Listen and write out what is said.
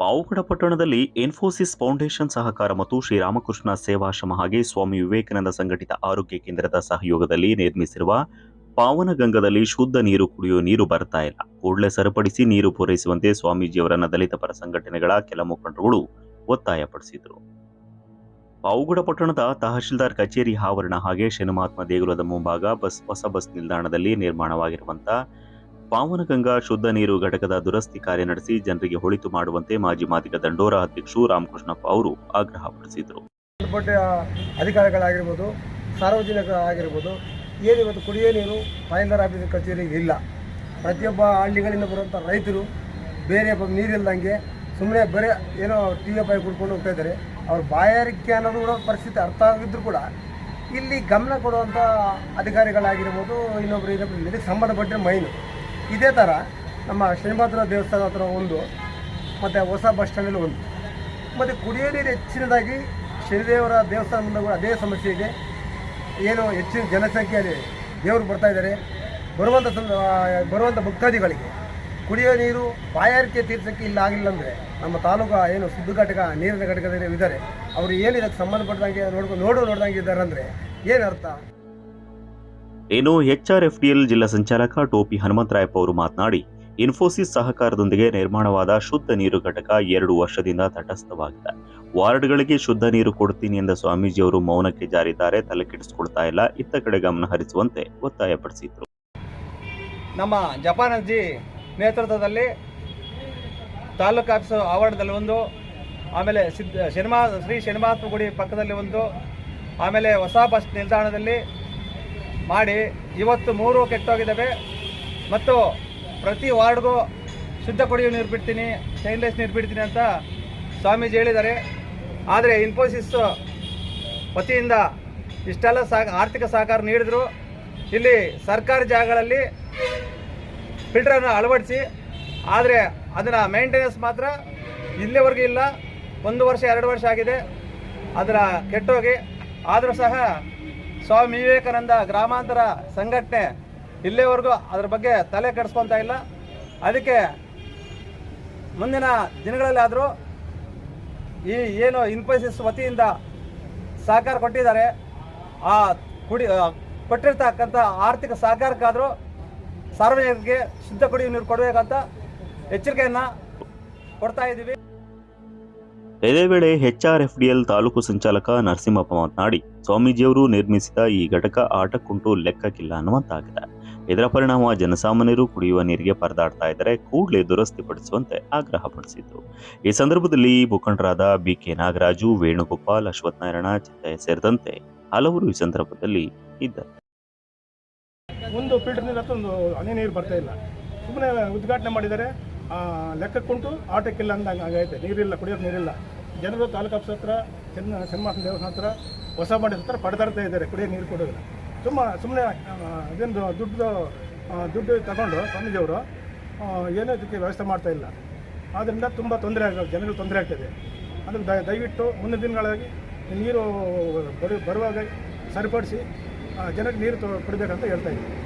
ಪಾವುಗಡ ಪಟ್ಟಣದಲ್ಲಿ ಇನ್ಫೋಸಿಸ್ ಫೌಂಡೇಶನ್ ಸಹಕಾರ ಮತ್ತು ಶ್ರೀರಾಮಕೃಷ್ಣ ಸೇವಾಶ್ರಮ ಹಾಗೆ ಸ್ವಾಮಿ ವಿವೇಕಾನಂದ ಸಂಘಟಿತ ಆರೋಗ್ಯ ಕೇಂದ್ರದ ಸಹಯೋಗದಲ್ಲಿ ನಿರ್ಮಿಸಿರುವ ಪಾವನಗಂಗದಲ್ಲಿ ಶುದ್ಧ ನೀರು ಕುಡಿಯುವ ನೀರು ಬರ್ತಾ ಇಲ್ಲ. ಕೂಡಲೇ ಸರಿಪಡಿಸಿ ನೀರು ಪೂರೈಸುವಂತೆ ಸ್ವಾಮೀಜಿಯವರನ್ನ ದಲಿತ ಪರ ಸಂಘಟನೆಗಳ ಕೆಲ ಮುಖಂಡರುಗಳು ಒತ್ತಾಯಪಡಿಸಿದರು. ಪಾವುಗಡ ಪಟ್ಟಣದ ತಹಶೀಲ್ದಾರ್ ಕಚೇರಿ ಆವರಣ ಹಾಗೆ ಶನಿಮಹಾತ್ಮ ದೇಗುಲದ ಮುಂಭಾಗ ಬಸ್, ಹೊಸ ಬಸ್ ನಿಲ್ದಾಣದಲ್ಲಿ ನಿರ್ಮಾಣವಾಗಿರುವಂತಹ ಪಾವನಗಂಗಾ ಶುದ್ಧ ನೀರು ಘಟಕದ ದುರಸ್ತಿ ಕಾರ್ಯ ನಡೆಸಿ ಜನರಿಗೆ ಹೊಳಿತು ಮಾಡುವಂತೆ ಮಾಜಿ ಮಾದಿಗ ದಂಡೋರ ಅಧ್ಯಕ್ಷರು ರಾಮಕೃಷ್ಣಪ್ಪ ಅವರು ಆಗ್ರಹಪಡಿಸಿದರು ಅಧಿಕಾರಿಗಳಾಗಿರ್ಬೋದು, ಸಾರ್ವಜನಿಕರಾಗಿರ್ಬೋದು, ಏನು ಇವತ್ತು ಕುಡಿಯೋ ನೀರು ತಹಸೀಲ್ದಾರ್ ಆಫೀಸ್ ಕಚೇರಿ ಇಲ್ಲ. ಪ್ರತಿಯೊಬ್ಬ ಹಳ್ಳಿಗಳಿಂದ ಬರುವಂಥ ರೈತರು ಬೇರೆ ನೀರಿಲ್ದಂಗೆ ಸುಮ್ಮನೆ ಬರೇ ಏನೋ ಟಿ ವಿ ಪೈ ಕುಡ್ಕೊಂಡು ಹೋಗ್ತಾ ಇದ್ದಾರೆ. ಅವ್ರ ಬಾಯಾರಿಕೆ ಅನ್ನೋದು ಕೂಡ ಪರಿಸ್ಥಿತಿ ಅರ್ಥ ಆಗಿದ್ರು ಕೂಡ ಇಲ್ಲಿ ಗಮನ ಕೊಡುವಂಥ ಅಧಿಕಾರಿಗಳಾಗಿರ್ಬೋದು, ಇನ್ನೊಬ್ರು ಇನ್ನೊಬ್ರು ಇದಕ್ಕೆ ಸಂಬಂಧಪಟ್ಟರೆ ಮೈನು. ಇದೇ ಥರ ನಮ್ಮ ಶನಿಭದ್ರ ದೇವಸ್ಥಾನ ಹತ್ರ ಒಂದು, ಮತ್ತು ಹೊಸ ಬಸ್ ಸ್ಟ್ಯಾಂಡಲ್ಲಿ ಒಂದು. ಮತ್ತು ಕುಡಿಯೋ ನೀರು ಹೆಚ್ಚಿನದಾಗಿ ಶನಿದೇವರ ದೇವಸ್ಥಾನದಿಂದ ಕೂಡ ಅದೇ ಸಮಸ್ಯೆ ಇದೆ. ಏನು ಹೆಚ್ಚಿನ ಜನಸಂಖ್ಯೆಯಲ್ಲಿ ದೇವರು ಬರ್ತಾ ಇದ್ದಾರೆ. ಬರುವಂಥ ಬರುವಂಥ ಭಕ್ತಾದಿಗಳಿಗೆ ಕುಡಿಯೋ ನೀರು ಬಾಯಾರಿಕೆ ತೀರ್ಸೋಕ್ಕೆ ಇಲ್ಲ ಆಗಿಲ್ಲ ಅಂದರೆ ನಮ್ಮ ತಾಲೂಕು ಏನು ಸುದ್ದು ಘಟಕ, ನೀರಿನ ಘಟಕದಲ್ಲಿ ಇದ್ದಾರೆ. ಅವರು ಏನು ಇದಕ್ಕೆ ಸಂಬಂಧಪಟ್ಟಂಗೆ ನೋಡ್ಕೊಂಡು ನೋಡು ನೋಡ್ದಂಗೆ ಇದ್ದಾರೆ ಅಂದರೆ ಏನು ಅರ್ಥ? ಇನ್ನು ಎಚ್ಆರ್ಎಫ್ಡಿಎಲ್ ಜಿಲ್ಲಾ ಸಂಚಾಲಕ ಟೋಪಿ ಹನುಮಂತರಾಯಪ್ಪ ಅವರು ಮಾತನಾಡಿ, ಇನ್ಫೋಸಿಸ್ ಸಹಕಾರದೊಂದಿಗೆ ನಿರ್ಮಾಣವಾದ ಶುದ್ಧ ನೀರು ಘಟಕ ಎರಡು ವರ್ಷದಿಂದ ತಟಸ್ಥವಾಗಿದೆ. ವಾರ್ಡ್ಗಳಿಗೆ ಶುದ್ಧ ನೀರು ಕೊಡ್ತೀನಿ ಎಂದ ಸ್ವಾಮೀಜಿಯವರು ಮೌನಕ್ಕೆ ಜಾರಿದ್ದಾರೆ, ತಲೆ ಕೆಡಿಸಿಕೊಳ್ತಾ ಇಲ್ಲ, ಇತ್ತ ಕಡೆ ಗಮನ ಹರಿಸುವಂತೆ ಒತ್ತಾಯಪಡಿಸಿದರು. ನಮ್ಮ ಜಪಾನಜ್ಜಿ ನೇತೃತ್ವದಲ್ಲಿ ತಾಲೂಕು ಆಫೀಸ್ ಆವರಣದಲ್ಲಿ ಒಂದು, ಆಮೇಲೆ ಸಿದ್ಧ ಶನಿಮಾ ಶ್ರೀ ಶನಿಮಹಾತ್ಮ ಗುಡಿ ಪಕ್ಕದಲ್ಲಿ ಒಂದು, ಆಮೇಲೆ ಹೊಸ ಬಸ್ ನಿಲ್ದಾಣದಲ್ಲಿ ಮಾಡಿ ಇವತ್ತು ಮೂರು ಕೆಟ್ಟೋಗಿದ್ದಾವೆ. ಮತ್ತು ಪ್ರತಿ ವಾರ್ಡ್ಗೂ ಶುದ್ಧ ಕುಡಿಯುವ ನೀರು ಬಿಡ್ತೀನಿ ಸ್ಟೈನ್ಲೆಸ್ ನೀರು ಬಿಡ್ತೀನಿ ಅಂತ ಸ್ವಾಮೀಜಿ ಹೇಳಿದ್ದಾರೆ. ಆದರೆ ಇನ್ಫೋಸಿಸ್ ವತಿಯಿಂದ ಇಷ್ಟೆಲ್ಲ ಸಹ, ಆರ್ಥಿಕ ಸಹಕಾರ ನೀಡಿದ್ರು. ಇಲ್ಲಿ ಸರ್ಕಾರಿ ಜಾಗಗಳಲ್ಲಿ ಫಿಲ್ಟ್ರನ್ನು ಅಳವಡಿಸಿ, ಆದರೆ ಅದರ ಮೇಂಟೆನೆನ್ಸ್ ಮಾತ್ರ ಇಲ್ಲಿವರೆಗೂ ಇಲ್ಲ. ಒಂದು ವರ್ಷ, ಎರಡು ವರ್ಷ ಆಗಿದೆ. ಅದರ ಕೆಟ್ಟೋಗಿ, ಆದರೂ ಸಹ ಸ್ವಾಮಿ ವಿವೇಕಾನಂದ ಗ್ರಾಮಾಂತರ ಸಂಘಟನೆ ಇಲ್ಲಿವರೆಗೂ ಅದ್ರ ಬಗ್ಗೆ ತಲೆ ಕೆಡಿಸ್ಕೊತಾ ಇಲ್ಲ. ಅದಕ್ಕೆ ಮುಂದಿನ ದಿನಗಳಲ್ಲಾದರೂ ಈ ಏನು ಇನ್ಫೋಸಿಸ್ ವತಿಯಿಂದ ಸಹಕಾರ ಕೊಟ್ಟಿದ್ದಾರೆ. ಆ ಕುಡಿ ಕೊಟ್ಟಿರ್ತಕ್ಕಂಥ ಆರ್ಥಿಕ ಸಹಕಾರಕ್ಕಾದರೂ ಸಾರ್ವಜನಿಕರಿಗೆ ಶುದ್ಧ ಕುಡಿಯುವ ನೀರು ಕೊಡಬೇಕಂತ ಎಚ್ಚರಿಕೆಯನ್ನು ಕೊಡ್ತಾ ಇದ್ದೀವಿ. ಇದೇ ವೇಳೆ ಎಚ್ಆರ್ಎಫ್ಡಿಎಲ್ ತಾಲೂಕು ಸಂಚಾಲಕ ನರಸಿಂಹಪ್ಪ ಮಾತನಾಡಿ ಸ್ವಾಮೀಜಿಯವರು ನಿರ್ಮಿಸಿದ ಈ ಘಟಕ ಆಟಕ್ಕುಂಟು ಲೆಕ್ಕಕ್ಕಿಲ್ಲ ಅನ್ನುವಂತಾಗಿದೆ. ಇದರ ಪರಿಣಾಮ ಜನಸಾಮಾನ್ಯರು ಕುಡಿಯುವ ನೀರಿಗೆ ಪರದಾಡ್ತಾ ಇದ್ದರೆ ಕೂಡಲೇ ದುರಸ್ತಿಪಡಿಸುವಂತೆ ಆಗ್ರಹಪಡಿಸಿದರು ಈ ಸಂದರ್ಭದಲ್ಲಿ ಮುಖಂಡರಾದ ಬಿಕೆ ನಾಗರಾಜು ವೇಣುಗೋಪಾಲ್ ಅಶ್ವಥ್ ನಾರಾಯಣ ಚಿತ್ತಯ್ಯ ಸೇರಿದಂತೆ ಹಲವರು ಈ ಸಂದರ್ಭದಲ್ಲಿ ಇದ್ದರು. ಒಂದು ಫಿಲ್ಟರ್ ನೀರು ಹನಿ ನೀರು ಬರ್ತಾ ಇಲ್ಲ. ಸುಮ್ಮನೆ ಉದ್ಘಾಟನೆ ಮಾಡಿದ್ದಾರೆ. ಆ, ಲೆಕ್ಕಕ್ಕುಂಟು ಆಟಕ್ಕಿಲ್ಲ ಅಂದಂಗೆ ಆಗೈತೆ ನೀರಿಲ್ಲ, ಕುಡಿಯೋಕೆ ನೀರಿಲ್ಲ. ಜನರು ತಾಲೂಕು ಆಫೀಸ್ ಹತ್ರ, ಚೆನ್ನ ಚೆನ್ನಮಾಸನ ದೇವಸ್ಥಾನ ಹತ್ರ ಹೊಸ ಮಾಡಿ ಹತ್ರ ಪಡೆದಾಡ್ತಾ ಇದ್ದಾರೆ, ಕುಡಿಯೋ ನೀರು ಕೊಡೋದಿಲ್ಲ ಸುಮ್ಮ ಸುಮ್ಮನೆ ಅದೇನು ದುಡ್ಡು ದುಡ್ಡು ತಗೊಂಡು ಸ್ವಾಮೀಜಿಯವರು ಏನೇ ಇದಕ್ಕೆ ವ್ಯವಸ್ಥೆ ಮಾಡ್ತಾ ಇಲ್ಲ. ಆದ್ದರಿಂದ ತುಂಬ ತೊಂದರೆ ಆಗ, ಜನರಿಗೆ ತೊಂದರೆ ಆಗ್ತದೆ. ಅದಕ್ಕೆ ದಯ, ದಯವಿಟ್ಟು ಮುಂದಿನ ದಿನಗಳಾಗಿ ನೀರು ಬರು, ಬರುವಾಗ ಸರಿಪಡಿಸಿ ಜನಕ್ಕೆ ನೀರು ಕೊಡಬೇಕಂತ ಹೇಳ್ತಾ ಇದ್ದೀನಿ.